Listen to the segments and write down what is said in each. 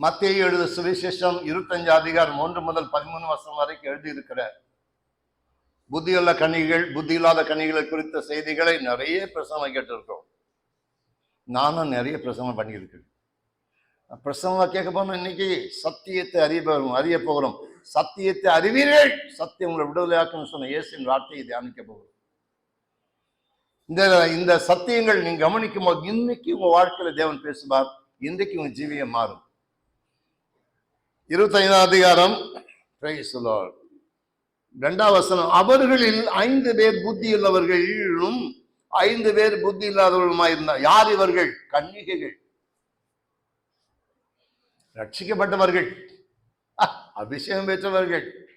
மத்திய எழுத சுவிசேஷம் இருபத்தஞ்சு அதிகாரம் ஒன்று முதல் பதிமூணு வருஷம் வரைக்கும் எழுதியிருக்கிற புத்தியுள்ள கனிகள் புத்தி இல்லாத கனிகளை குறித்த செய்திகளை நிறைய பிரசங்கம் கேட்டிருக்கோம் நானும் நிறைய பிரசங்கம் பண்ணியிருக்கேன் பிரசங்கம் கேட்க போனோம் இன்னைக்கு சத்தியத்தை அறிய போகிறோம் அறிய போகிறோம். சத்தியத்தை அறிவீர்கள் சத்தியம் உங்களை விடுதலையாக்குன்னு சொன்ன இயேசின் வார்த்தையை தியானிக்க போகிறோம். இந்த இந்த சத்தியங்கள் நீங்க கவனிக்கும் போது இன்னைக்கு உங்க வாழ்க்கையில தேவன் பேசுவார் இன்றைக்கு உங்க ஜீவியம் மாறும். இருபத்தைந்தாம் அதிகாரம். ரெண்டாம் வசனம் அவர்களில் ஐந்து பேர் புத்தி உள்ளவர்களும் ஐந்து பேர் புத்தி இல்லாதவர்களுமாய் இருந்தார். யார் இவர்கள்? கன்னிகைகள். ரட்சிக்கப்பட்டவர்கள். அஹ், அபிஷேகம் பெற்றவர்கள்.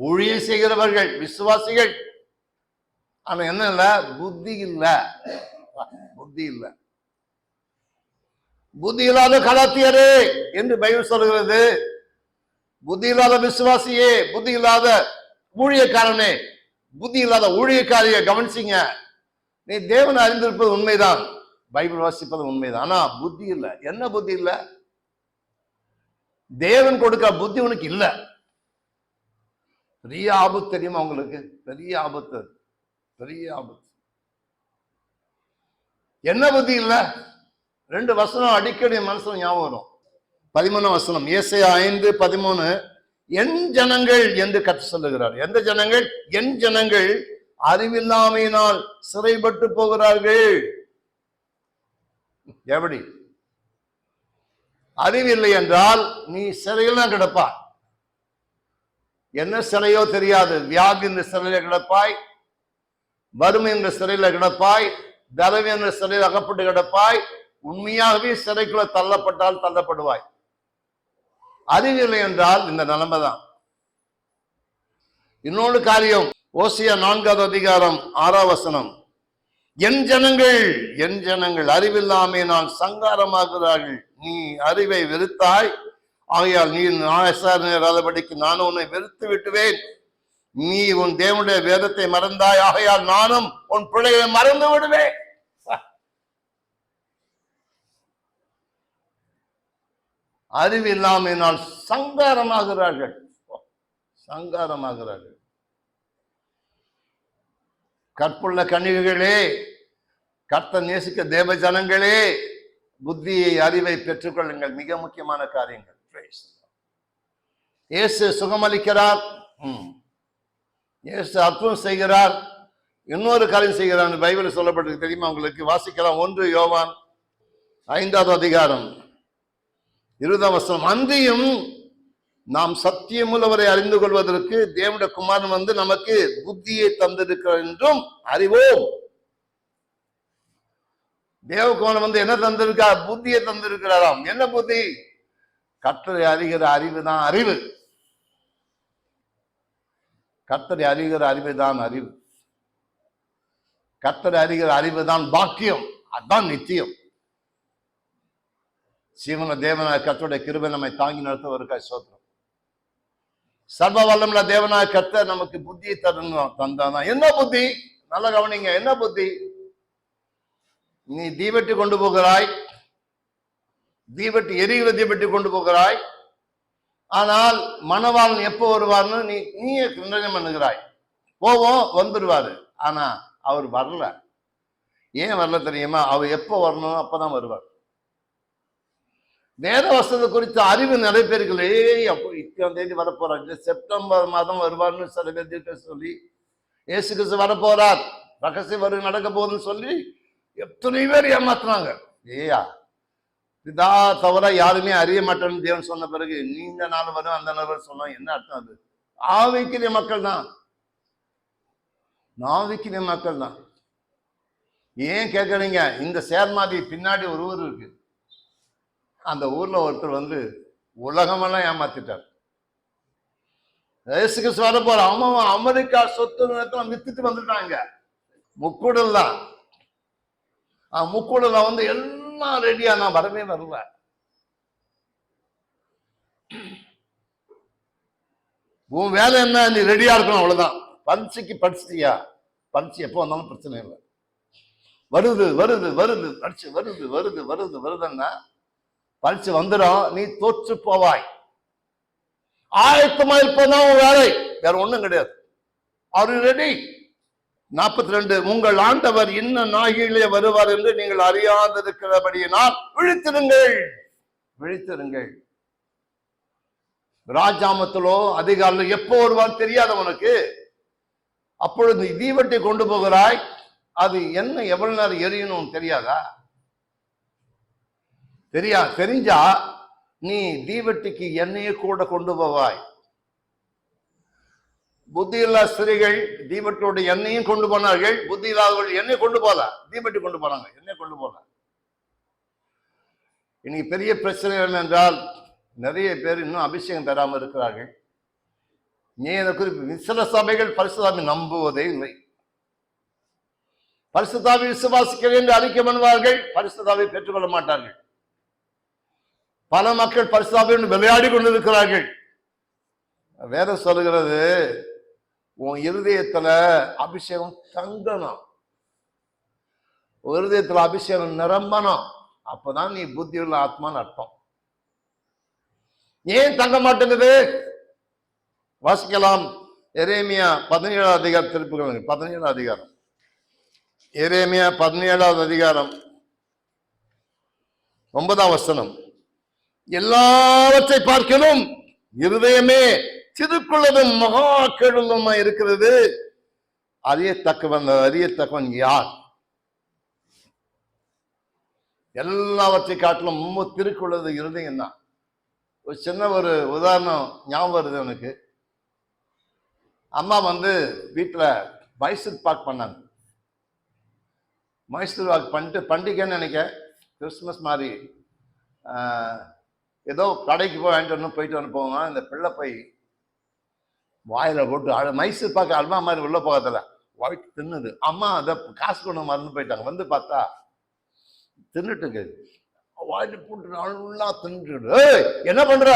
ஊழிய செய்கிறவர்கள். விசுவாசிகள். ஆனா என்ன இல்ல? புத்தி இல்ல. புத்தி இல்ல. புத்தி இல்லாத கலாத்தியரே என்று பைபிள் சொல்கிறது. புத்தி இல்லாத விசுவாசியே புத்தி இல்லாத ஊழியக்காரனே புத்தி இல்லாத ஊழியக்காரிய கவனிச்சிங்க. நீ தேவனை அறிந்திருப்பது உண்மைதான். பைபிள் வாசிப்பது உண்மைதான். ஆனா புத்தி இல்ல. என்ன புத்தி இல்ல? தேவன் கொடுக்க புத்தி உனக்கு இல்ல. பெரிய ஆபத்து தெரியுமா உங்களுக்கு? பெரிய ஆபத்து. பெரிய ஆபத்து. என்ன புத்தி இல்ல? ரெண்டு வசனம் அடிக்கடி என் மனசுல ஞாபகம் வரும். பதிமூணு வசனம் இயேசை ஐந்து பதிமூணு என் ஜனங்கள் என்று கற்று சொல்லுகிறார். எந்த ஜனங்கள்? என் ஜனங்கள் அறிவில்லாமையினால் சிறைப்பட்டு போகிறார்கள். எப்படி அறிவில்லை என்றால் நீ சிறையில் தான் கிடப்பாய். என்ன சிறையோ தெரியாது. வியாதி என்ற சிறையில கிடப்பாய் வறுமை என்ற சிறையில கிடப்பாய் தரவி என்ற சிறையில் அகப்பட்டு கிடப்பாய் உண்மையாகவே சிறைக்குள்ள தள்ளப்பட்டால் தள்ளப்படுவாய். அறிவில்லை என்றால் இந்த நிலைமை தான் இன்னொரு காரியம் ஓசியா நான்காவது அதிகாரம் ஆறாம் வசனம். என் ஜனங்கள் என் ஜனங்கள் அறிவில்லாமே நான் சங்காரமாகிறார்கள் நீ அறிவை வெறுத்தாய். ஆகையால் நீ ஆசாரபடிக்கு நான் உன்னை வெறுத்து விட்டுவேன். நீ உன் தேவனுடைய வேதத்தை மறந்தாய். ஆகையால் நானும் உன் பிள்ளைகளை மறந்து விடுவேன். அறிவு இல்லாமையினால் சங்காரமாகிறார்கள். சங்காரமாகிறார்கள். கற்புள்ள கணிகைகளே கர்த்த நேசிக்க தேவ ஜனங்களே புத்தியை அறிவை பெற்றுக்கொள்ளுங்கள். மிக முக்கியமான காரியங்கள். இயேசு சுகமளிக்கிறார். ம். இயேசு அற்புதம் செய்கிறார். இன்னொரு காரியம் செய்கிறார். பைபிள் சொல்லப்பட்டிருக்கு தெரியுமா உங்களுக்கு? வாசிக்கலாம். ஒன்று யோவான் ஐந்தாவது அதிகாரம். இருபதாம் வசனம் அன்றியும் நாம் சத்தியமுள்ளவரை அறிந்து கொள்வதற்கு தேவனுடைய குமாரன் வந்து நமக்கு புத்தியை தந்திருக்கிறார் என்றும் அறிவோம். தேவகுமாரன் வந்து என்ன தந்திருக்கார்? புத்தியை தந்திருக்கிறாராம். என்ன புத்தி? கற்றரை அறிகிற அறிவு தான் அறிவு. கத்தரை அறிகிற அறிவு தான் அறிவு. கத்தரை அறிகிற அறிவு தான் பாக்கியம். அதான் நித்தியம். சீவன தேவனாய கர்த்தருடைய கிருபை நம்மை தாங்கி நடத்துவதற்காக சோத்திரம் சர்வ வல்லமுள்ள தேவனாய கத்த நமக்கு புத்தியை தரணும் தந்தானா என்ன புத்தி? நல்ல கவனிங்க. என்ன புத்தி? நீ தீபெட்டி கொண்டு போகிறாய். தீபெட்டி எரிகிற தீபெட்டி கொண்டு போகிறாய். ஆனால் மணவாளன் எப்போ வருவார்னு நீ நீயே நிர்ணயம் பண்ணுகிறாய். போவோம் வந்துடுவாரு ஆனா அவர் வரல. ஏன் வரல தெரியுமா? அவர் எப்போ வரணும் அப்பதான் வருவார். நேர வசதி குறித்த அறிவு நிறைய பேருக்கு அப்போ இத்தனை தேதி வரப்போறார். செப்டம்பர் மாதம் வருவார்னு சில பேர் சொல்லி ஏசு கிறிஸ்து வரப்போறார். ரகசிய வரும் நடக்க போகுதுன்னு சொல்லி எத்தனை பேர் ஏமாத்துனாங்க. ஏயா இதா தவிர யாருமே அறிய மாட்டேன்னு தேவன் சொன்ன பிறகு நீ இந்த நாள் வரும். அந்த நாள் வரும் சொன்னா என்ன அர்த்தம் அது? ஆவிக்கிற மக்கள் தான். நாவிக்கிற மக்கள் தான். ஏன் கேட்கறீங்க? இந்த சேர்மாதி பின்னாடி ஒரு ஊர் இருக்கு. அந்த ஊர்ல ஒருத்தர் வந்து உலகமெல்லாம் ஏமாத்திட்டார். இயேசு கிறிஸ்து வர போற அவன் அமெரிக்கா சொத்து நிலத்தெல்லாம் வித்துட்டு வந்துட்டாங்க. முக்கூடல் தான். முக்கூடல வந்து எல்லாம் ரெடியா நான் வரவே வரல. உன் வேலை என்ன? நீ ரெடியா இருக்கணும் அவ்வளவுதான். பரீட்சைக்கு படிச்சிட்டியா? பரீட்சை எப்போ வந்தாலும் பிரச்சனை இல்லை. வருது வருது வருது படிச்சு வருது வருது வருது வருதுன்னா பரிசு வந்துடும் நீ தோற்று போவாய். ஆயத்தமா இருப்பதான் உன் வேலை வேற ஒண்ணும் கிடையாது. ஆர் ரெடி நாற்பத்தி ரெண்டு உங்கள் ஆண்டவர் இன்ன நாகிலே வருவார் என்று நீங்கள் அறியாதிருக்கிறபடியினால் விழித்திருங்கள். விழித்திருங்கள். ராஜாமத்திலோ அதிகாரில் எப்போ வருவான் தெரியாது உனக்கு. அப்பொழுது தீவட்டி கொண்டு போகிறாய். அது என்ன எவ்வளவு நேரம் எரியணும் தெரியாதா? தெரியா தெரிஞ்சா நீ தீவெட்டிக்கு எண்ணெயை கூட கொண்டு போவாய். புத்தியில்லா ஸ்திரீகள் தீபட்டோட எண்ணெயும் கொண்டு போனார்கள். புத்தி இல்லாதவர்கள் எண்ணெய் கொண்டு போல தீபட்டி கொண்டு போனாங்க எண்ணெய் கொண்டு போல இன்னைக்கு பெரிய பிரச்சனை என்னென்றால் நிறைய பேர் இன்னும் அபிஷேகம் பெறாமல் இருக்கிறார்கள். நீ இந்த குறிப்பு சில சபைகள் பரிசுதாமி நம்புவதே இல்லை. பரிசுத்தாவி விசுவாசிக்கிறேன் என்று அறிக்கை பண்ணுவார்கள். பரிசுதாவை பெற்றுக்கொள்ள மாட்டார்கள். பல மக்கள் பரிசுத்தாவை விளையாடி கொண்டிருக்கிறார்கள். வேற சொல்லுகிறது உன் இருதயத்துல அபிஷேகம் தங்கணும். இருதயத்துல அபிஷேகம் நிரம்பணும். அப்பதான் நீ புத்தியுள்ள ஆத்மான்னு அர்த்தம். ஏன் தங்க மாட்டேங்குது? வாசிக்கலாம். எரேமியா பதினேழாவது அதிகாரம் திருப்புகள் பதினேழாவது அதிகாரம். எரேமியா பதினேழாவது அதிகாரம். ஒன்பதாம் வசனம். எல்லாவற்றை பார்க்கணும். இருதயமே திருக்குள்ளதும் மகா கெடுதலுமா இருக்கிறது? அறியத்தக்கவன் அறியத்தக்கவன் யார்? எல்லாவற்றை காட்டிலும் ரொம்ப திருக்குள்ளது இருதயம் தான் ஒரு சின்ன ஒரு உதாரணம் ஞாபகம் வருது எனக்கு. அம்மா வந்து வீட்டில் மைசூர் பாக் பண்ணாங்க. மைசூர் பாக் பண்ணிட்டு பண்டிகைன்னு நினைக்க கிறிஸ்மஸ் மாதிரி ஏதோ கடைக்கு போய் வாங்கிட்டு வரணும் போயிட்டு அனுப்புவோம் இந்த பிள்ளை போய் வாயில போட்டு அழ மைசூர் பார்க்க அல்வா மாதிரி உள்ள போகாதல வாய்ட்டு தின்னுது. அம்மா அதை காசு கொண்டு மறந்து போயிட்டாங்க. வந்து பார்த்தா தின்னுட்டுக்கு வாயிட்டு போட்டு நல்லா தின்னுட்டு என்ன பண்ற?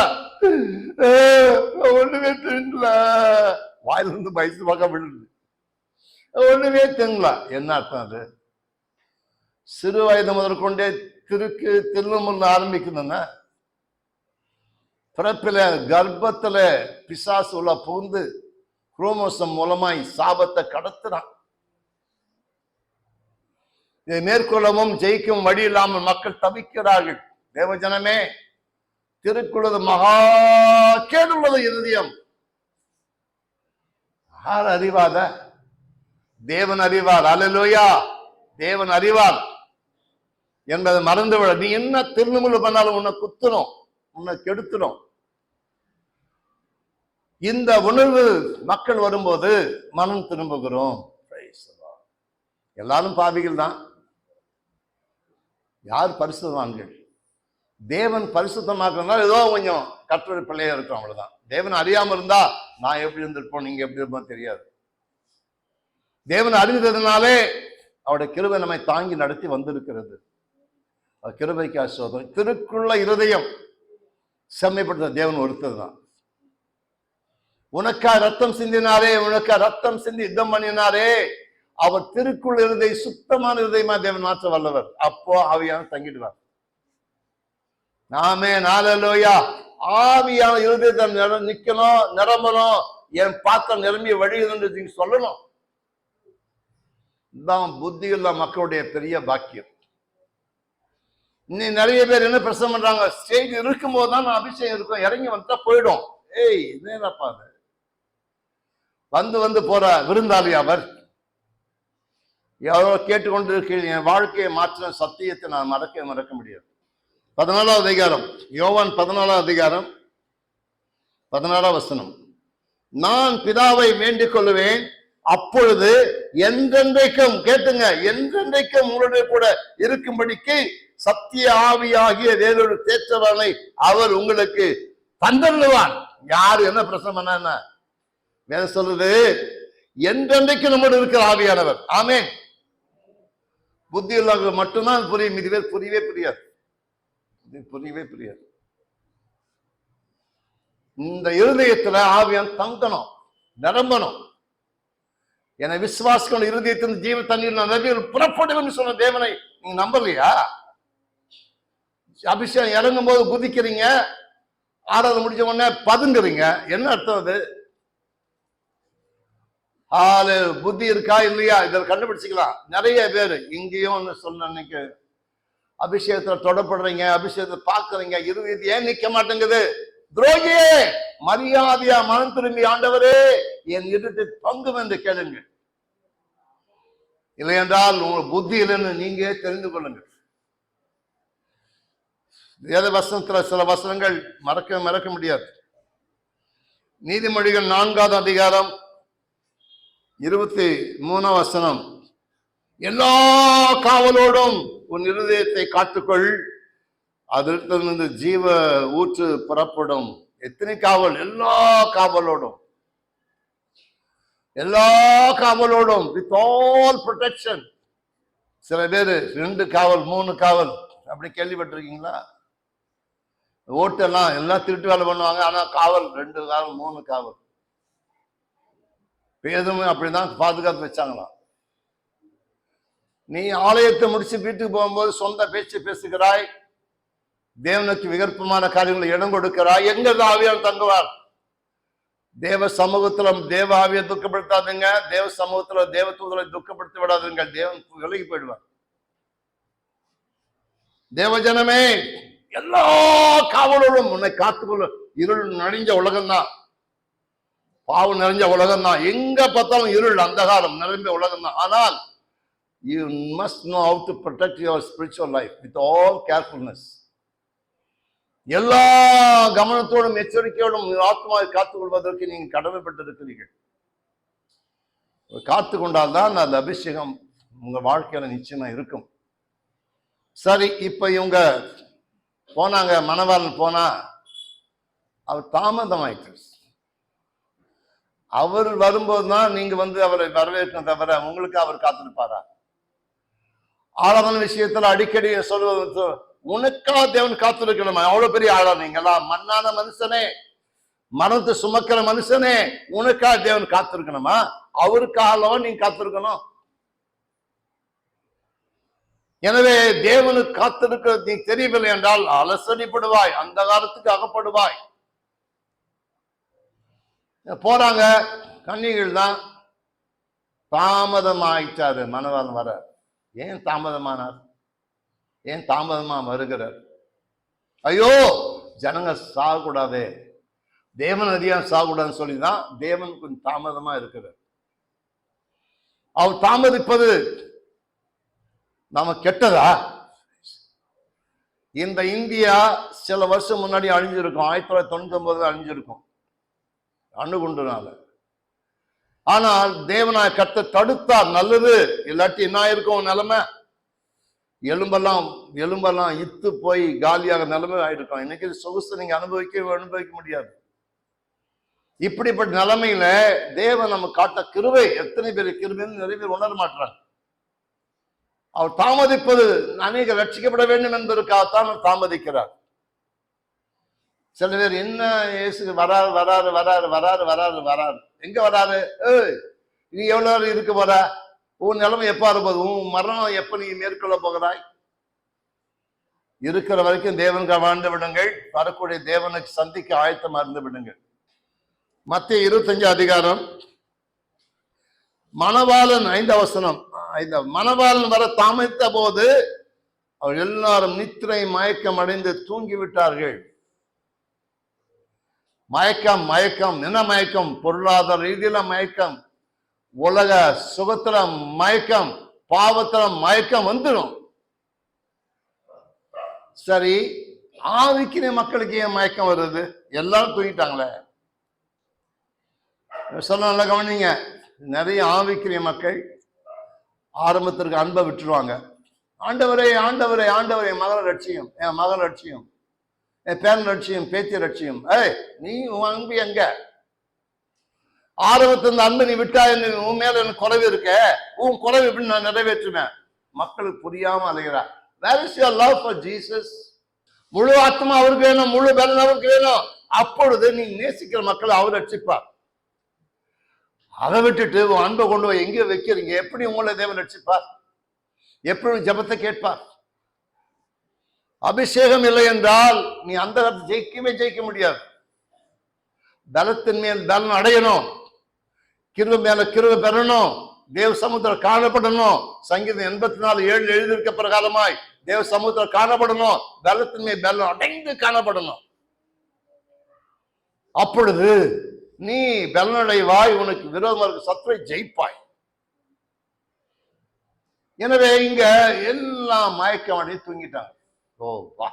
"ஏய், ஒண்ணுமே தின்னல வாயில இருந்து மைசூர் பாக்கா விழுது. ஒண்ணுமே தின்னல என்ன அர்த்தம் அது? சிறு வயது முதற்கொண்டே திருக்கு திருநமுள்ள ஆரம்பிக்கணும்னா பிறப்பில கர்ப்பத்துல பிசாசு உள்ள புகுந்து குரோமோசம் மூலமாய் சாபத்தை கடத்துறான். இதை மேற்கொள்ளவும் ஜெயிக்கும் வழி இல்லாமல் மக்கள் தவிக்கிறார்கள். தேவஜனமே திருக்குள்ளது மகா கேடுள்ளது இருதயம். யார் அறிவாத? தேவன் அறிவார். அலலோயா தேவன் அறிவார். என்பதை மறந்து விட நீ என்ன திருநமுள்ள பண்ணாலும் உன்னை குத்துறோம் உன்னை கெடுத்துடும் இந்த உணர்வு மக்கள் வரும்போது மனம் திரும்புகிறோம். எல்லாரும் பாவிகள் தான். யார் பரிசுத்தவான்கள்? தேவன் பரிசுத்தமாக்குறதுனால ஏதோ கொஞ்சம் கற்றொரு பிள்ளையா இருக்கும் அவ்வளவுதான். தேவன் அறியாம இருந்தா நான் எப்படி இருந்திருப்போம் நீங்க எப்படி இருப்போம் தெரியாது. தேவன் அறிந்ததுனாலே அவருடைய கிருபை நம்மை தாங்கி நடத்தி வந்திருக்கிறது. கிருபைக்கு ஆசோதம் திருக்குள்ள இருதயம் செம்மைப்படுத்த தேவன் ஒருத்தர் தான். உனக்கா ரத்தம் சிந்தினாரே உனக்கா ரத்தம் சிந்தி யுத்தம் பண்ணினாரே. அவர் திருக்குள் இருதை சுத்தமான இருதயமா தேவன் மாற்ற வல்லவர். அப்போ ஆவியான தங்கிடுவார். நாமே நாலலோயா ஆவியான இருதயத்தை நிக்கணும் நிரம்பணும். என் பாத்திரம் நிரம்பி வழியுதுன்னு நீங்க சொல்லணும். இதுதான் புத்தியுள்ள மக்களுடைய பெரிய பாக்கியம். இன்னும் நிறைய பேர் என்ன பிரச்சனை பண்றாங்க? ஸ்டேஜ் இருக்கும்போது தான் நான் அபிஷேகம் இருக்கும் இறங்கி வந்துட்டா போயிடும். ஏய் என்னப்பா அது வந்து வந்து போற விருந்தாளி அவர். எவ்வளோ கேட்டுக்கொண்டிருக்கிறேன் என் வாழ்க்கையை மாற்றின சத்தியத்தை நான் மறக்க மறக்க முடியாது. பதினாலாவது அதிகாரம். யோவான் பதினாலாவது அதிகாரம். பதினாறாம் வசனம். நான் பிதாவை வேண்டிக் கொள்ளுவேன். அப்பொழுது என்றென்றைக்கும் கேட்டுங்க என்றென்றைக்கும் உங்களுடைய கூட இருக்கும்படிக்கு சத்திய ஆவியாகிய வேறொரு தேற்றவானை அவர் உங்களுக்கு தந்தருவான் யார் என்ன பிரச்சனை பண்ணா என்ன சொல்றது என்றென்றைக்கு நம்மோடு இருக்கிற ஆவியானவர். ஆமே புத்தி உள்ளவர்கள் மட்டும்தான் புரியும். இதுவே புரியவே புரியாது. இது புரியவே புரியாது. இந்த இருதயத்துல ஆவியான் தங்கணும் நிரம்பணும். என விசுவாசிக்கணும். இருதயத்தின் ஜீவ தண்ணீர் நான் நதியில் புறப்படுவேன் சொன்ன தேவனை நீங்க நம்பலையா? அபிஷேகம் இறங்கும் போது குதிக்கிறீங்க ஆறாவது முடிஞ்ச உடனே பதுங்குறீங்க. என்ன அர்த்தம் அது? ஆளு புத்தி இருக்கா இல்லையா? இதில் கண்டுபிடிச்சிக்கலாம். நிறைய பேர் இங்கேயும் ஒன்று சொன்ன அன்னைக்கு அபிஷேகத்துல தொடப்படுறீங்க அபிஷேகத்தை பார்க்குறீங்க இது இது ஏன் நிக்க மாட்டேங்குது? துரோகியே மரியாதையா மனம் திரும்பி ஆண்டவரே என் இருட்டு பங்கும் என்று கேளுங்க. இல்லையென்றால் உங்க புத்தி இல்லைன்னு நீங்க தெரிந்து கொள்ளுங்க வேத வசனத்துல சில வசனங்கள் மறக்க மறக்க முடியாது. நீதிமொழிகள் நான்காவது அதிகாரம் இருபத்தி மூணாம் வசனம். எல்லா காவலோடும் உன் இருதயத்தை காத்துக்கொள். அதிலிருந்து ஜீவ ஊற்று புறப்படும். எத்தனை காவல்? எல்லா காவலோடும். எல்லா காவலோடும் வித் ஆல் ப்ரொடெக்ஷன் சில பேர் ரெண்டு காவல் மூணு காவல். அப்படி கேள்விப்பட்டிருக்கீங்களா? ஓட்டெல்லாம் எல்லாம் திருட்டு வேலை பண்ணுவாங்க ஆனால் காவல் ரெண்டு காவல் மூணு காவல். பேதுமே அப்படிதான் பாதுகாத்து வச்சாங்களாம். நீ ஆலயத்தை முடிச்சு வீட்டுக்கு போகும்போது சொந்த பேச்சு பேசுகிறாய். தேவனுக்கு விகற்பமான காரியங்களை இடம் கொடுக்கிறாய். எங்க ஆவியார் தங்குவார்? தேவ சமூகத்துல தேவ ஆவியை துக்கப்படுத்தாதுங்க. தேவ சமூகத்துல தேவ தூதரை துக்கப்படுத்தி விடாதுங்க தேவன் விலகி போயிடுவார். தேவஜனமே எல்லா காவலோடும் உன்னை காத்துக்கொள்ள இருள் நடிஞ்ச உலகம்தான். பாவம் நிறைஞ்ச உலகம் தான் எங்க பார்த்தாலும் இருள் அந்தகாரம் நிரம்பிய உலகம் தான் ஆனால் you must know how to protect your spiritual life with all carefulness எல்லா கவனத்தோடும் எச்சரிக்கையோடும் ஆத்மாவை காத்துக் கொள்வதற்கு நீங்கள் கடமைப்பட்டிருக்கிறீர்கள். காத்து கொண்டால்தான் அந்த அபிஷேகம் உங்க வாழ்க்கையில நிச்சயமா இருக்கும். சரி இப்ப இவங்க போனாங்க மணவாளன் போனா அவர் தாமதமாயிட்டு அவர் வரும்போது தான் நீங்க வந்து அவரை வரவேற்கணும் தவிர உங்களுக்கு அவர் காத்திருப்பாரா? ஆழமான விஷயத்துல அடிக்கடி சொல்வது உனக்கா தேவன் காத்திருக்கணும்? அவ்வளவு பெரிய ஆழம் நீங்களா மண்ணான மனுஷனே. மனத்தை சுமக்கிற மனுஷனே. உனக்கா தேவன் காத்திருக்கணுமா? அவருக்காக நீங்க காத்திருக்கணும்? எனவே தேவனுக்கு காத்திருக்க நீ தெரியவில்லை என்றால் அலசடிப்படுவாய் அந்த காலத்துக்கு அகப்படுவாய். போறாங்க. கன்னிகள் தான் தாமதமாயிட்டாரு மனவாதம் வர ஏன் தாமதமானார்? ஏன் தாமதமா வருகிறார்? ஐயோ ஜனங்க சாகக்கூடாதே. தேவன் அதிகம் சாகக்கூடாதுன்னு சொல்லி தான் தேவன் கொஞ்சம் தாமதமா இருக்கிறார். அவர் தாமதிப்பது நாம கெட்டதா? இந்த இந்தியா சில வருஷம் முன்னாடி அழிஞ்சிருக்கும். ஆயிரத்தி தொள்ளாயிரத்தி தொண்ணூத்தி ஒன்பதுல அழிஞ்சிருக்கும். அணுகுண்டுனால. ஆனால் தேவனாய் கத்த தடுத்தார் நல்லது. இல்லாட்டி என்ன இருக்கும் நிலைமை? எலும்பெல்லாம் எலும்பெல்லாம் இத்து போய் காலியாக நிலைமை ஆயிருக்கும். இன்னைக்கு சொகுசு நீங்க அனுபவிக்க அனுபவிக்க முடியாது. இப்படிப்பட்ட நிலைமையில தேவன் நம்ம காட்ட கிருவை எத்தனை பேர் கிருவைன்னு நிறைய பேர் உணர மாட்டாங்க அவர் தாமதிப்பது அநேக ரட்சிக்கப்பட வேண்டும் என்பதற்காகத்தான் தாமதிக்கிறார். சில பேர் என்ன ஏசு வராரு வராரு வராரு வராரு வராரு வராரு. எங்க வராரு? ஏய் நீ எவ்வளவு நேரம் இருக்க போற? உன் நிலைமை எப்போ இருப்பது உன் மரணம் எப்ப நீ மேற்கொள்ள போகிறாய்? இருக்கிற வரைக்கும் தேவனுக்கு வாழ்ந்து விடுங்கள். வரக்கூடிய தேவனுக்கு சந்திக்க ஆயத்தமா இருந்து விடுங்கள். மத்திய இருபத்தஞ்சு அதிகாரம். மணவாளன் ஐந்து அவசனம் இந்த மணவாளன் வர தாமதித்த போது அவர் எல்லாரும் நித்திரை மயக்கம் அடைந்து தூங்கி விட்டார்கள் மயக்கம் மயக்கம் என்ன மயக்கம் பொருளாதார ரீதியில மயக்கம் உலக சுகத்துல மயக்கம் பாவத்துல மயக்கம் வந்துடும் சரி ஆவிக்கிற மக்களுக்கு ஏன் மயக்கம் வருது? எல்லாரும் தூங்கிட்டாங்களே. சொல்ல நல்லா கவனிங்க நிறைய ஆவிக்கிற மக்கள் ஆரம்பத்திற்கு அன்பை விட்டுருவாங்க. ஆண்டவரே ஆண்டவரே ஆண்டவரே மகன் லட்சியம் என் மகன் லட்சியம். என் பேரன் லட்சியம் பேத்தி லட்சியம் ஏய் நீ உன் அன்பு எங்க? ஆரம்பத்து இந்த அன்பு நீ விட்டா என்ன உன் மேல எனக்கு குறைவு இருக்க? உன் குறைவு எப்படி நான் நிறைவேற்றுவேன்? மக்களுக்கு புரியாம அலைகிறா where is your love for Jesus முழு ஆத்மா அவருக்கு வேணும் முழு பலன் அவருக்கு வேணும். அப்பொழுது நீ நேசிக்கிற மக்களை அவர் ரட்சிப்பார். அதை விட்டுட்டு உன் அன்பை கொண்டு போய் எங்கே வைக்கிறீங்க. எப்படி உங்களை தேவன் ரட்சிப்பார்? எப்படி ஜபத்தை ஜெபத்தை கேட்பார்? அபிஷேகம் இல்லை என்றால் நீ அந்த ஜெயிக்கவே ஜெயிக்க முடியாது. பலத்தின் மேல் பலன் அடையணும். கிருவ மேல கிருவ பெறணும். தேவ சமுத்திரம் காணப்படணும். சங்கீதம் எண்பத்தி நாலு ஏழு எழுதியிருக்க பிரகாரமாய் தேவ சமுத்திரம் காணப்படணும். பலத்தின் மேல் பலம் அடைந்து காணப்படணும். அப்பொழுது நீ பலனடைவாய் உனக்கு விரோதமாக இருக்க சத்துரை ஜெயிப்பாய். எனவே இங்க எல்லாம் மயக்கம் அடைய தூங்கிட்டாங்க. ஓ வா.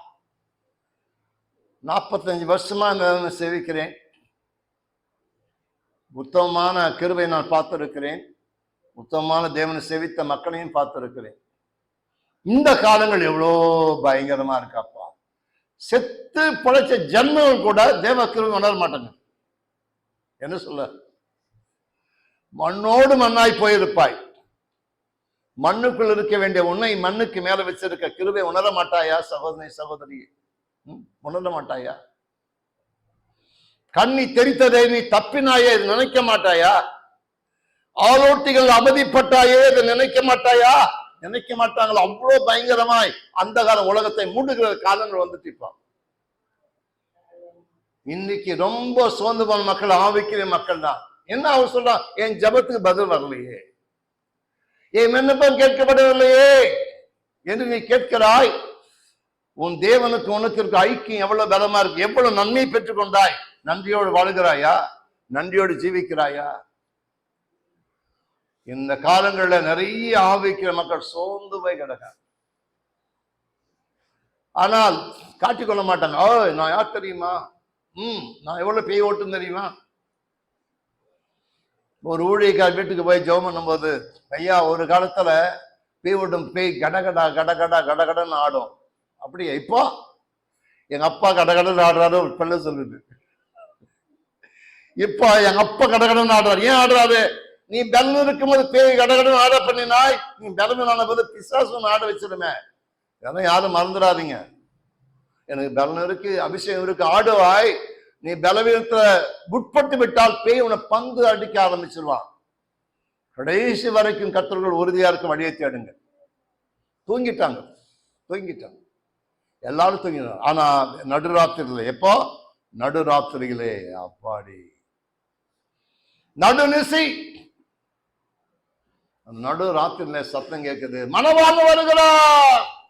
நாற்பத்தஞ்சு வருஷமா நான் சேவிக்கிறேன். உத்தமமான கிருபை நான் பார்த்துருக்கிறேன். உத்தமமான தேவனை சேவித்த மக்களையும் பார்த்துருக்கிறேன். இந்த காலங்கள் எவ்வளோ பயங்கரமா இருக்காப்பா. செத்து பழைச்ச ஜன்மம் கூட தேவ கிருபை உணர மாட்டாங்க. என்ன சொல்ல? மண்ணோடு மண்ணாய் போயிருப்பாய். மண்ணுக்குள் இருக்க வேண்டிய உன்னை மண்ணுக்கு மேல வச்சிருக்க கிருபை உணர மாட்டாயா சகோதரி சகோதரி? உணர மாட்டாயா? கண்ணி தெரித்ததை நீ தப்பினாயே இது நினைக்க மாட்டாயா? ஆலோட்டிகள் அவதிப்பட்டாயே இதை நினைக்க மாட்டாயா? நினைக்க மாட்டாங்களா? அவ்வளவு பயங்கரமாய் அந்த கால உலகத்தை மூடுகிற காலங்கள் வந்துட்டு இப்போ. இன்னைக்கு ரொம்ப சோர்ந்து போன மக்கள் ஆவிக்கிற மக்கள் தான் என்ன அவர் சொல்றான் என் ஜபத்துக்கு பதில் வரலையே. என் விண்ணப்பம் கேட்கப்படவில்லையே என்று நீ கேட்கிறாய். உன் தேவனுக்கு உனக்கு இருக்க ஐக்கியம் எவ்வளவு பலமா இருக்கு? எவ்வளவு நன்மை பெற்றுக்கொண்டாய் நன்றியோடு வாழ்கிறாயா? நன்றியோடு ஜீவிக்கிறாயா? இந்த காலங்களில் நிறைய ஆவிக்கிற மக்கள் சோர்ந்து போய் கிடக்க ஆனால் காட்டிக்கொள்ள மாட்டாங்க. ஓ நான் யார் தெரியுமா? ம் நான் எவ்வளவு பேய் ஓட்டும் தெரியுமா? ஒரு ஊழியக்கார் வீட்டுக்கு போய் ஜெபம் பண்ணும்போது ஐயா ஒரு காலத்தில் பீ ஓட்டும் பேய் கடகடா கடகடா கடகடன்னு ஆடும். அப்படியா இப்போ? எங்கள் அப்பா கடகடன்னு ஆடுறாரு ஒரு பிள்ளை சொல்லுது. இப்போ எங்க அப்பா கடகடன்னு ஆடுறாரு. ஏன் ஆடுறாரு? நீ பெல்லம் இருக்கும்போது பேய் கடகடன்னு ஆட பண்ணினாய். நீ பெலமில் ஆன போது பிசாசு ஆட வச்சிருமே இதெல்லாம் யாரும் மறந்துடாதீங்க. எனக்கு பெலன் இருக்கு அபிஷேகம் இருக்கு. ஆடுவாய் நீ பலவீனத்துல உட்பட்டு விட்டால் பேய் உன பங்கு அடிக்க ஆரம்பிச்சிருவான். கடைசி வரைக்கும் கத்தர்கள் உறுதியா இருக்க வழியை தேடுங்க தூங்கிட்டாங்க. தூங்கிட்டாங்க. எல்லாரும் தூங்கினாங்க ஆனா நடுராத்திரியில. எப்போ? நடுராத்திரியிலே. அப்பாடி. நடுநிசை நடு ராத்திரியில சத்தம் கேட்குது. மனவாங்க வருகிறார்.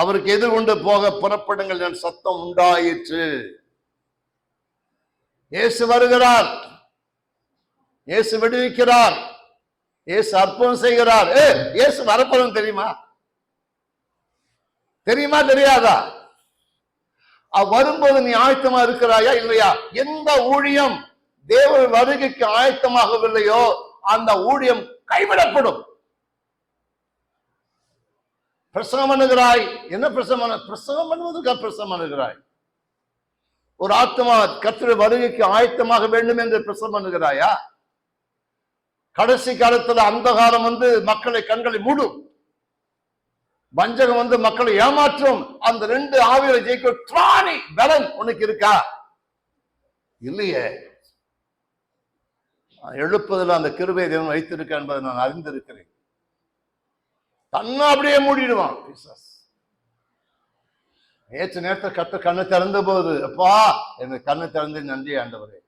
அவருக்கு எதிர்கொண்டு போக புறப்படுங்கள் என் சத்தம் உண்டாயிற்று. இயேசு வருகிறார். இயேசு விடுவிக்கிறார். இயேசு அற்புதம் செய்கிறார். ஏ இயேசு வரப்போதும் தெரியுமா? தெரியுமா தெரியாதா? வரும்போது நீ ஆயத்தமா இருக்கிறாயா இல்லையா? எந்த ஊழியம் தேவர் வருகைக்கு ஆயத்தமாகவில்லையோ அந்த ஊழியம் கைவிடப்படும். பிரசங்கம் பண்ணுகிறாய் என்ன பிரசங்கம் பண்ண பிரசங்கம் பண்ணுவதற்காக பிரசங்கம் பண்ணுகிறாய் ஒரு ஆத்மா கத்திர வருகைக்கு ஆயத்தமாக வேண்டும் என்று பிரசங்கம் பண்ணுகிறாயா கடைசி காலத்துல அந்தகாரம் வந்து மக்களை கண்களை மூடும். வஞ்சகம் வந்து மக்களை ஏமாற்றும். அந்த ரெண்டு ஆவிகளை ஜெயிக்க திராணி பலன் உனக்கு இருக்கா? இல்லையே. எழுப்பதில் அந்த கிருபை தேவன் வைத்திருக்க என்பதை நான் அறிந்திருக்கிறேன். கண்ணை அப்படியே மூடிடுவான். பிசாஸ் நேற்று நேரத்தை கத்த கண்ணை திறந்த போது அப்பா எனக்கு கண்ணை திறந்து நன்றி ஆண்டவரே.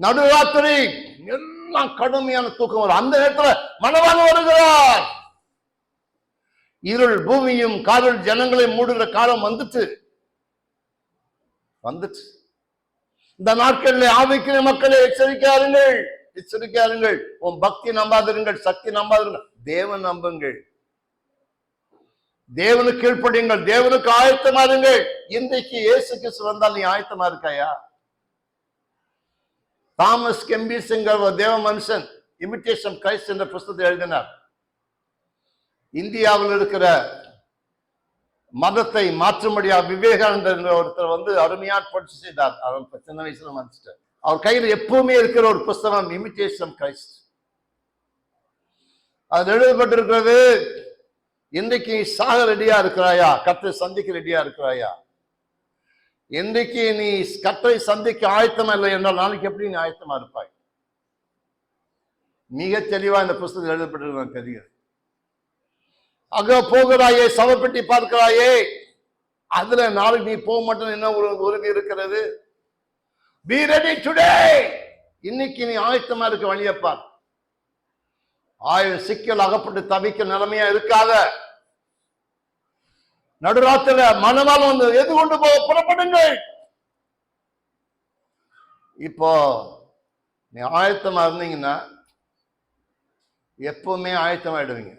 நடுராத்திரி எல்லாம் கடுமையான தூக்கம் வரும். அந்த நேரத்துல மனவான் வருகிறார் இருள் பூமியும் காதல் ஜனங்களை மூடுகிற காலம் வந்துச்சு வந்துச்சு இந்த நாட்களில் ஆவிக்கிற மக்களை எச்சரிக்காருங்கள் எச்சரிக்காருங்கள் உன் பக்தி நம்பாதிருங்கள் சக்தி நம்பாதிருங்கள். தேவன் நம்புங்கள். தேவனுக்கு கீழ்ப்படியுங்கள். தேவனுக்கு ஆயத்தமா இருங்கள். இன்றைக்கு இயேசு கிறிஸ்து வந்தால் நீ ஆயத்தமா இருக்காயா? தாமஸ் கெம்பிஸ் ஒரு தேவ மனுஷன் இமிட்டேஷன் கிரைஸ்ட் என்ற புஸ்தத்தை எழுதினார். இந்தியாவில் இருக்கிற மதத்தை மாற்றும்படியா விவேகானந்தர் என்ற ஒருத்தர் வந்து அருமையா படிச்சு செய்தார். அவர் சின்ன வயசுல மறைச்சிட்டார் அவர் கையில் எப்பவுமே இருக்கிற ஒரு புஸ்தகம் இமிட்டேஷன் கிரைஸ்ட் அது எழுதப்பட்டிருக்கிறது இன்றைக்கு சாக ரெடியா இருக்கிறாயா? கத்தை சந்திக்க ரெடியா இருக்கிறாயா? இன்றைக்கு நீ கத்தை சந்திக்க ஆயத்தமா இல்லை என்றால் நாளைக்கு எப்படி நீ ஆயத்தமா இருப்பாய்? மிக தெளிவா இந்த புஸ்தகம் எழுதப்பட்டிருக்கு தெரிகிறது அங்க போகிறாயே சவப்பெட்டி பார்க்கிறாயே அதுல நாளைக்கு நீ போக மாட்டேன்னு என்ன ஒரு உறுதி இருக்கிறது? பி ரெடி டுடே இன்னைக்கு நீ ஆயத்தமா இருக்க வழியப்பார் ஆயுள் சிக்கல் அகப்பட்டு தவிக்க நிலைமையா இருக்காத. நடுராத்திர மனமால் வந்து எது கொண்டு போக புறப்படுங்கள். இப்போ நீ ஆயத்தமா இருந்தீங்கன்னா எப்பவுமே ஆயத்தமாயிடுவீங்க.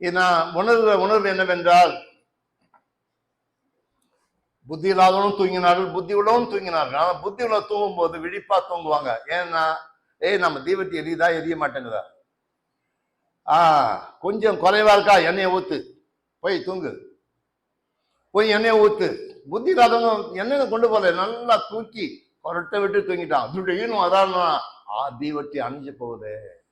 இது நான் உணர்கிற உணர்வு என்னவென்றால் புத்தி இல்லாதவனும் தூங்கினார்கள் புத்தி உள்ளவனும் தூங்கினார்கள். ஆனால் புத்தி உள்ள தூங்கும் போது விழிப்பா தூங்குவாங்க. ஏன்னா ஏய் நம்ம தீபத்தி எரியுதா எரிய மாட்டேங்குதா? ஆ கொஞ்சம் குறைவா இருக்கா எண்ணெயை ஊத்து. போய் தூங்கு. போய் எண்ணெயை ஊத்து. புத்தி இல்லாதவங்க எண்ணெயை கொண்டு போல நல்லா தூக்கி கொரட்டை விட்டு தூங்கிட்டான். திடீர்னு அதான் ஆ தீவட்டி அணிஞ்சு போகுது.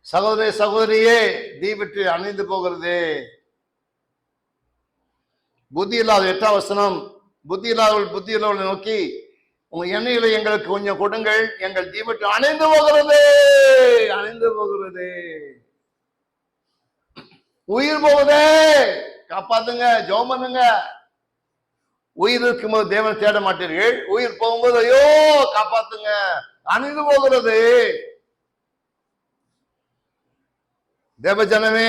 சகோதரி சகோதரியே தீபற்றி அணிந்து போகிறது. புத்தி இல்லாத எட்டாம் வசனம். புத்தி இல்லாதவள் புத்தி இல்லாதவளை நோக்கி உங்க எண்ணெயில எங்களுக்கு கொஞ்சம் கொடுங்கள். எங்கள் தீபட்டு அணைந்து போகிறது. அணைந்து போகிறது. உயிர் போகுதே. காப்பாத்துங்க ஜோம் பண்ணுங்க. உயிர் இருக்கும்போது தேவன் தேட மாட்டீர்கள். உயிர் போகும்போது ஐயோ காப்பாத்துங்க. அணிந்து போகிறது. தேவஜனமே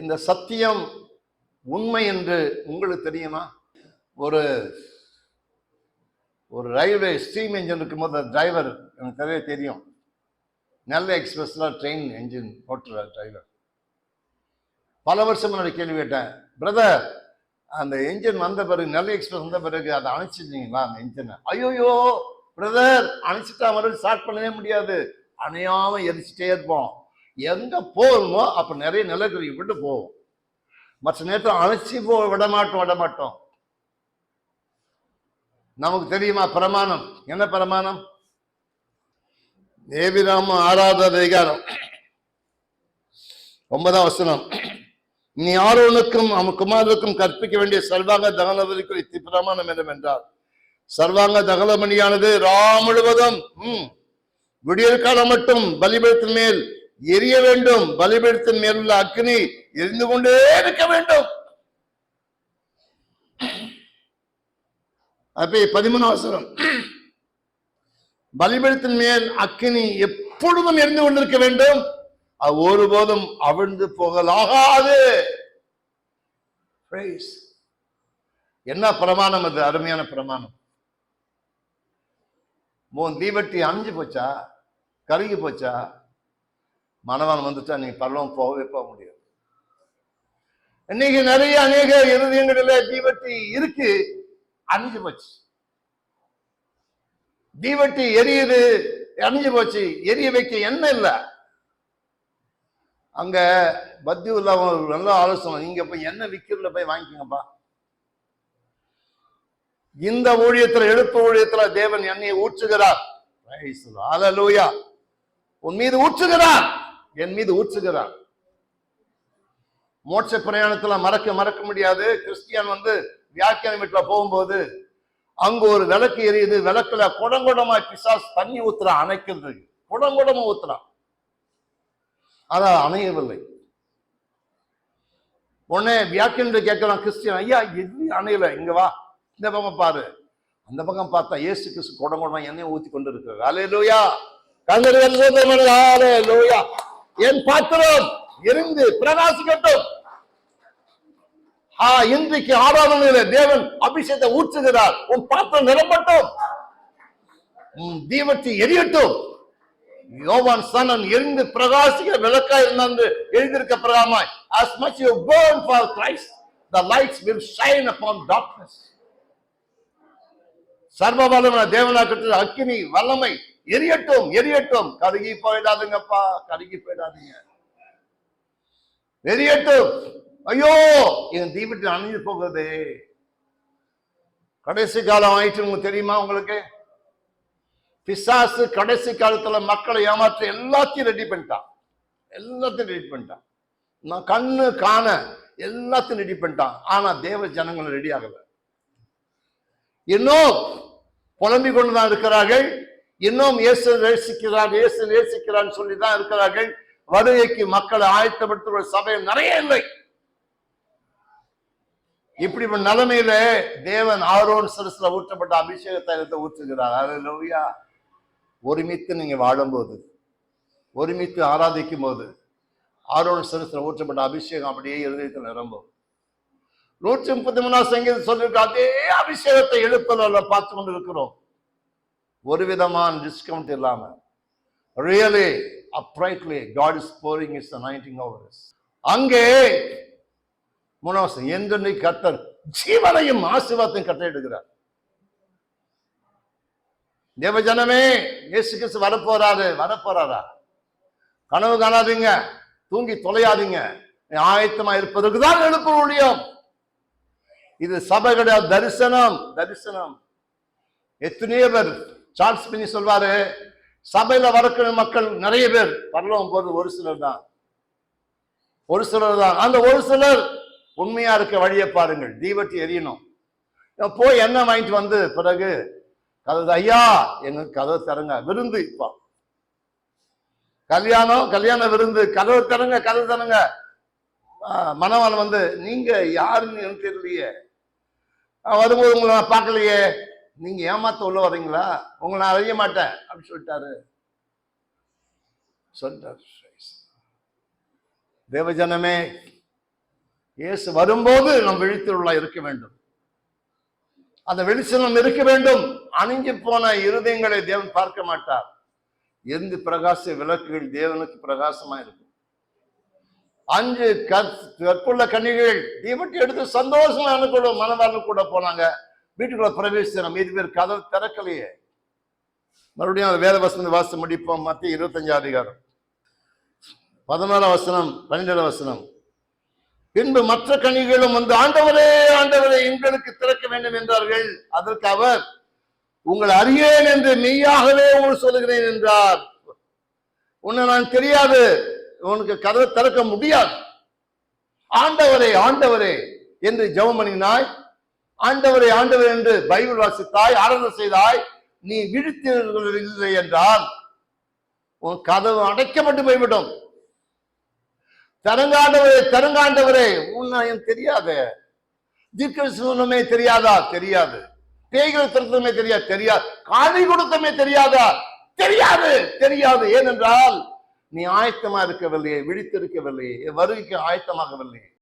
இந்த சத்தியம் உண்மை என்று உங்களுக்கு தெரியுமா? ஒரு ஒரு ரயில்வே ஸ்டீம் என்ஜின் இருக்கும்போது டிரைவர் எனக்கு தெரிய தெரியும். நல்ல எக்ஸ்பிரஸில் ட்ரெயின் என்ஜின் ஓட்டுற டிரைவர் பல வருஷம் முன்னாடி கேள்வி கேட்டேன் பிரதர் அந்த என்ஜின் வந்த பிறகு நல்ல எக்ஸ்பிரஸ் வந்த பிறகு அதை அணைச்சிட்டீங்களா அந்த என்ஜினை ஐயோயோ பிரதர் அணைச்சிட்டா மறுபடியும் ஸ்டார்ட் பண்ணவே முடியாது. அணையாம எரிச்சிட்டே இருப்போம். எங்க போகணுமோ அப்ப நிறைய நிலக்கரி விட்டு போவோம். மற்ற நேரத்தில் அணைச்சி போ விட மாட்டோம் விட மாட்டோம் நமக்கு தெரியுமா பிரமாணம்? என்ன பிரமாணம்? தேவிராம ஆராத அதிகாரம். ஒன்பதாம் வசனம். நீ ஆரோனுக்கும் அவன் குமாரனுக்கும் கற்பிக்க வேண்டிய சர்வாங்க தகனபதி குறித்து பிரமாணம் என்னவென்றால் சர்வாங்க தகனமணியானது ரா முழுவதும் ம், விடியற் காலம் மட்டும் பலிபீடத்தின் மேல் எரிய வேண்டும். பலிபீடத்தின் மேல் உள்ள அக்னி எரிந்து கொண்டே இருக்க வேண்டும். அப்போ பதிமூணு அவசரம் பலிபீடத்தின் மேல் அக்கினி எப்பொழுதும் எரிந்து கொண்டிருக்க வேண்டும். அது ஒருபோதும் அவிழ்ந்து போகலாகாது. என்ன பிரமாணம் அது? அருமையான பிரமாணம். உன் தீபட்டி அணிஞ்சு போச்சா? கருகி போச்சா? மனவான் வந்துட்டா நீ பரலவம் போகவே போக முடியாது. இன்னைக்கு நிறைய அநேக இருதயங்களில தீபட்டி இருக்கு. அணிஞ்சு போச்சு. தீவட்டி எரியுது அணிஞ்சு போச்சு. எரிய வைக்க என்ன இல்ல. அங்க பத்தி உள்ள நல்ல ஆலோசனை. நீங்க போய் என்ன விக்கிறதுல போய் வாங்கிக்கோங்கப்பா. இந்த ஊழியத்துல எழுப்பு ஊழியத்துல தேவன் என்னையை ஊற்றுகிறார். அலலூயா உன் மீது ஊற்றுகிறார். என் மீது ஊற்றுகிறார். மோட்ச பிரயாணத்துல மறக்க மறக்க முடியாது. கிறிஸ்டியன் வந்து வியாக்கியான வீட்டில் போகும்போது அங்க ஒரு விளக்கு எரியுது விளக்குல குடங்குடமா பிசாஸ் தண்ணி ஊத்துறான் அணைக்கிறது குடங்குடமா ஊத்துறான். ஆனா அணையவில்லை. உடனே வியாக்கியன் கேட்கலாம் கிறிஸ்டியன் ஐயா எது அணையல? இங்க வா. இந்த பக்கம் பாரு. அந்த பக்கம் பார்த்தா ஏசு கிறிஸ்து குடங்குடமா எண்ணெய் ஊத்தி கொண்டு இருக்கிறது அலே லோயா கந்தர் என் பாத்திரம் எரிந்து பிரகாசிக்கட்டும். இன்றைக்கு ஆராதனையில தேவன் அபிஷேகத்தை ஊற்றுகிறார். உன் பாத்திரம் நிரம்பட்டும். தீபத்தை எரியட்டும். யோவான் சனன் எரிந்து பிரகாசிக்க விளக்கா இருந்தாந்து என்று எழுதியிருக்க பிரகாரமாய் as much you burn for Christ the lights will shine upon darkness. சர்வ வல்லமை தேவனாக்கத்தில் அக்கினி வல்லமை எரியட்டும் எரியட்டும். கருகி போயிடாதுங்கப்பா கருகி போயிடாதீங்க. எரியட்டும். ஐயோ என் தீபத்தில் அணிஞ்சு போகுது கடைசி காலம் ஆயிட்டு உங்களுக்கு தெரியுமா உங்களுக்கு? பிசாசு கடைசி காலத்துல மக்களை ஏமாற்ற எல்லாத்தையும் ரெடி பண்ணிட்டான். எல்லாத்தையும் ரெடி பண்ணிட்டான். நான் கண்ணு காண எல்லாத்தையும் ரெடி பண்ணிட்டான். ஆனா தேவ ஜனங்கள் ரெடி ஆகல. இன்னும் புலம்பிக் கொண்டுதான் இருக்கிறார்கள். இன்னும் இயேசு நேசிக்கிறான் இயேசு நேசிக்கிறான்னு சொல்லி தான் இருக்கிறார்கள். வருகைக்கு மக்களை ஆயத்தப்படுத்துகிற சபையம் நிறைய இல்லை. இப்படி நிலைமையில தேவன் ஆரோன் சிரசுல ஊற்றப்பட்ட அபிஷேக தைலத்தை ஊற்றுகிறார். அல்லேலூயா ஒருமித்து நீங்க வாழும்போது ஒருமித்து ஆராதிக்கும் போது ஆரோன் சிரசுல ஊற்றப்பட்ட அபிஷேகம் அப்படியே இருதயத்தில் நிரம்பும். நூற்றி முப்பத்தி மூணாம் சங்கீதம் சொல்லிருக்க அதே அபிஷேகத்தை எழுப்பல பார்த்து கொண்டு இருக்கிறோம் ஒரு விதமான டிஸ்கவுண்ட் இல்லாம. Really uprightly God is boring is anointing overs அங்கே மூணாவது என்றென்னை கர்த்தர் ஜீவனையும் ஆசீர்வாதத்தையும் கட்டளையிடுகிறார் தேவஜனமே இயேசு கிறிஸ்து வரப்போறாரு வரப்போறாரா? கனவு காணாதீங்க தூங்கி தொலையாதீங்க. ஆயத்தமா இருப்பதற்கு தான் எழுப்ப முடியும் இது சபை கிடையாது தரிசனம் தரிசனம். எத்தனையோ பேர் சார்ல்ஸ் பண்ணி சொல்வாரு சபையில வரக்கிற மக்கள் நிறைய பேர் பரலோகம் போது ஒரு சிலர் தான். ஒரு சிலர் தான். அந்த ஒரு சிலர் உண்மையா இருக்க வழியை பாருங்கள். தீபத்தை எரியணும் போய் எண்ணெய் வாங்கிட்டு வந்து பிறகு கதவு ஐயா எங்களுக்கு கதவு தருங்க விருந்து இப்போ. கல்யாணம் கல்யாண விருந்து. கதவு தருங்க கதவு தருங்க ஆஹ் மணவாளன் வந்து நீங்க யாருன்னு எனக்கு தெரியலையே. வரும்போது உங்களை நான் பார்க்கலையே. நீங்க ஏமாத்த உள்ள வர்றீங்களா? உங்களை நான் அறிய மாட்டேன். அப்படின்னு சொல்லிட்டாரு. சொல்லிட்டாரு. தேவஜனமே இயேசு வரும்போது நம் விழித்திருள்ளா இருக்க வேண்டும். அந்த வெளிச்சலம் இருக்க வேண்டும். அணிஞ்சு போன இருதயங்களை தேவன் பார்க்க மாட்டார். எந்த பிரகாச விளக்குகள் தேவனுக்கு பிரகாசமா இருக்கும். அஞ்சு கற்புள்ள கன்னிகள் தீபட்டி எடுத்து சந்தோஷமா கூட மனவாழ்வு கூட போனாங்க. வீட்டுக்குள்ள பிரவேசிச்சோம் இது பேர் கதவு திறக்கலையே. மறுபடியும் அந்த வேத வசனம் வாசம் முடிப்போம். மத்திய இருபத்தஞ்சாம் அதிகாரம். பதினோராம் வசனம் பன்னெண்டாம் வசனம். பின்பு மற்ற கனிகளும் வந்து ஆண்டவரே ஆண்டவரே எங்களுக்கு திறக்க வேண்டும் என்றார்கள். அதற்கு அவர் உங்களை அறியேன் என்று மெய்யாகவே உங்களுக்கு சொல்லுகிறேன் என்றார். உன்னை நான் தெரியாது. உனக்கு கதவை திறக்க முடியாது. ஆண்டவரே ஆண்டவரே என்று ஜெபம் பண்ணினாய். ஆண்டவரை ஆண்டவர் என்று பைபிள் வாசித்தாய் ஆராதனை செய்தாய். நீ விழித்திருக்கவில்லை என்றால் உன் கதவு அடைக்கப்பட்டு போய்விடும். தரங்காண்டவரே தரங்காண்டவரே உன்னை எனக்கு தெரியாது. தீர்க்கமே தெரியாதா? தெரியாது. பேய்களை திருத்தமே தெரியாது தெரியாது. காணி கொடுத்தமே தெரியாதா? தெரியாது. தெரியாது. ஏனென்றால் நீ ஆயத்தமா இருக்கவில்லையே விழித்திருக்கவில்லையே வருகைக்கு ஆயத்தமாகவில்லையே.